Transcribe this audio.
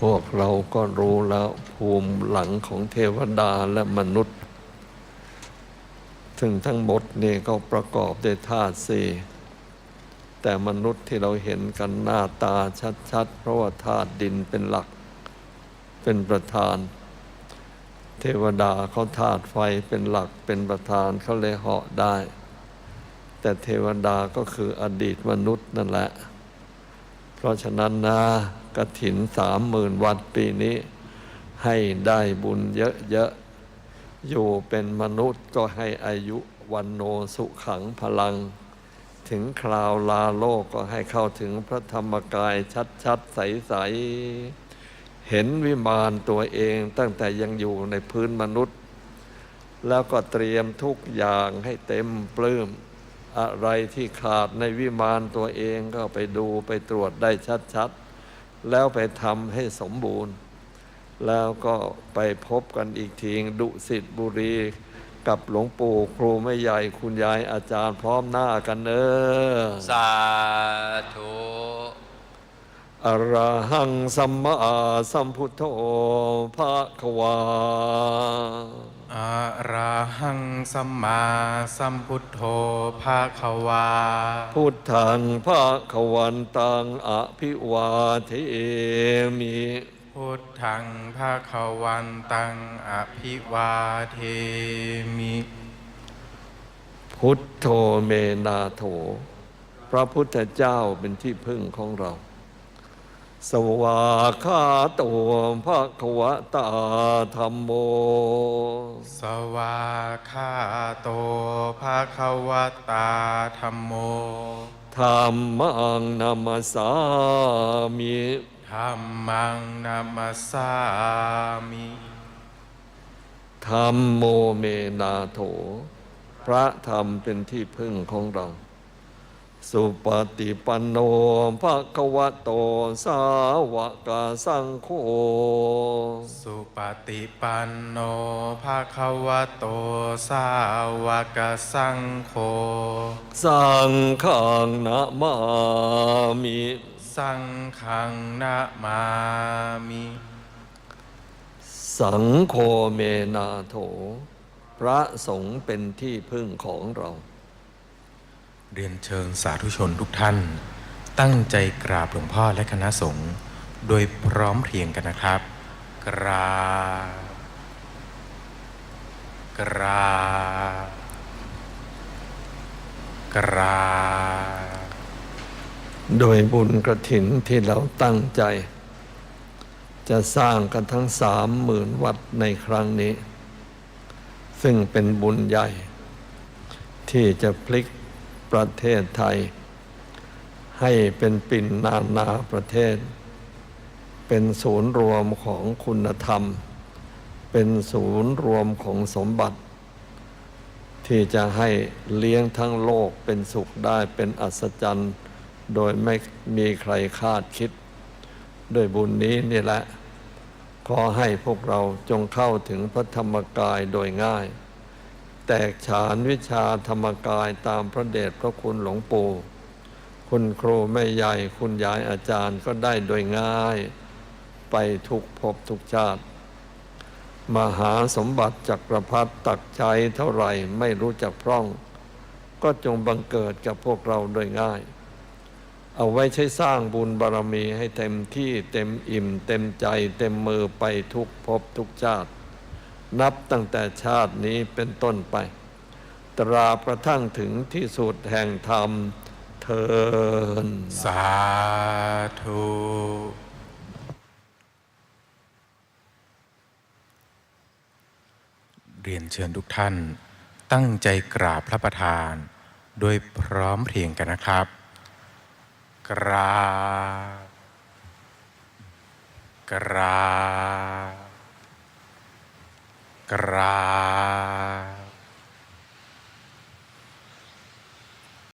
พวกเราก็รู้แล้วภูมิหลังของเทวดาและมนุษย์ซึ่งทั้งหมดนี่ก็ประกอบด้วยธาตุสี่แต่มนุษย์ที่เราเห็นกันหน้าตาชัดๆ เพราะว่าธาตุดินเป็นหลัก เป็นประธาน เทวดาเขาธาตุไฟเป็นหลักเป็นประธานเขาเลยเหาะได้ แต่เทวดาก็คืออดีตมนุษย์นั่นแหละ เพราะฉะนั้นนะ กระถินสามหมื่นวัดปีนี้ ให้ได้บุญเยอะๆ อยู่เป็นมนุษย์ก็ให้อายุวันโนสุขังพลัง ถึงคราวลาโลกก็ให้เข้าถึงพระธรรมกายชัดๆ ใสๆ เห็นวิมานตัวเองตั้งแต่ยังอยู่ในพื้นมนุษย์ แล้วก็เตรียมทุกอย่างให้เต็มปลื้มอะไรที่ขาดในวิมานตัวเองก็ไปดูไปตรวจได้ชัดๆ แล้วไปทำให้สมบูรณ์ แล้วก็ไปพบกันอีกทีดุสิตบุรีกับหลวงปู่ครูไม่ใหญ่คุณยายอาจารย์พร้อมหน้ากันเนอสาธุอะระหังสัมมาสัมพุทโธภะคะวา อะระหังสัมมาสัมพุทโธภาควา พุทธังภะคะวันตังอภิวาเทมิพุทธังภาควันตังอภิวาเทมิ พุทโธเมนาโถ พระพุทธเจ้าเป็นที่พึ่งของเรา สวาคาโตภะคะวะตาธรรมโม สวาคาโตภาควตาธรรมโมธรรมังนามาสามิธรรมังนามาสามิธรรมโมเมนาโถ พระธรรมเป็นที่พึ่งของเรา สุปฏิปันโนภะคะวะโตสาวกสังโฆ สุปฏิปันโนภาควโต สาวกสังโฆ สังฆังนะมามิ สังฆังนะมามิ สังโฆเมนาโถ พระสงฆ์เป็นที่พึ่งของเรา เรียนเชิญสาธุชนทุกท่าน ตั้งใจกราบหลวงพ่อและคณะสงฆ์โดยพร้อมเพรียงกันนะครับ กราบกราบกราบโดยบุญกระถินที่เราตั้งใจ จะสร้างกันทั้งสามหมื่นวัดในครั้งนี้ ซึ่งเป็นบุญใหญ่ ที่จะพลิก ประเทศไทย ให้เป็นปิ่นนานาประเทศ เป็นศูนย์รวมของคุณธรรม เป็นศูนย์รวมของสมบัติ ที่จะให้เลี้ยงทั้งโลกเป็นสุขได้เป็นอัศจรรย์ โดยไม่มีใครคาดคิด ด้วยบุญนี้นี่แหละ ขอให้พวกเราจงเข้าถึงพระธรรมกายโดยง่าย แตกฉานวิชาธรรมกายตามพระเดชพระคุณหลวงปู่ คุณครูแม่ใหญ่คุณยายอาจารย์ก็ได้โดยง่าย ไปทุกภพทุกชาติ มหาสมบัติจักรพรรดิตักใจเท่าไหร่ไม่รู้จักพร่อง ก็จงบังเกิดกับพวกเราโดยง่าย เอาไว้ใช้สร้างบุญบารมีให้เต็มที่เต็มอิ่ม เต็มใจเต็มมือไปทุกภพทุกชาติ นับตั้งแต่ชาตินี้เป็นต้นไป ตราบกระทั่งถึงที่สุดแห่งธรรมเทินสาธุเรียนเชิญทุกท่าน ตั้งใจกราบพระประธาน โดยพร้อมเพรียงกันนะครับ กราบกราบ กราบ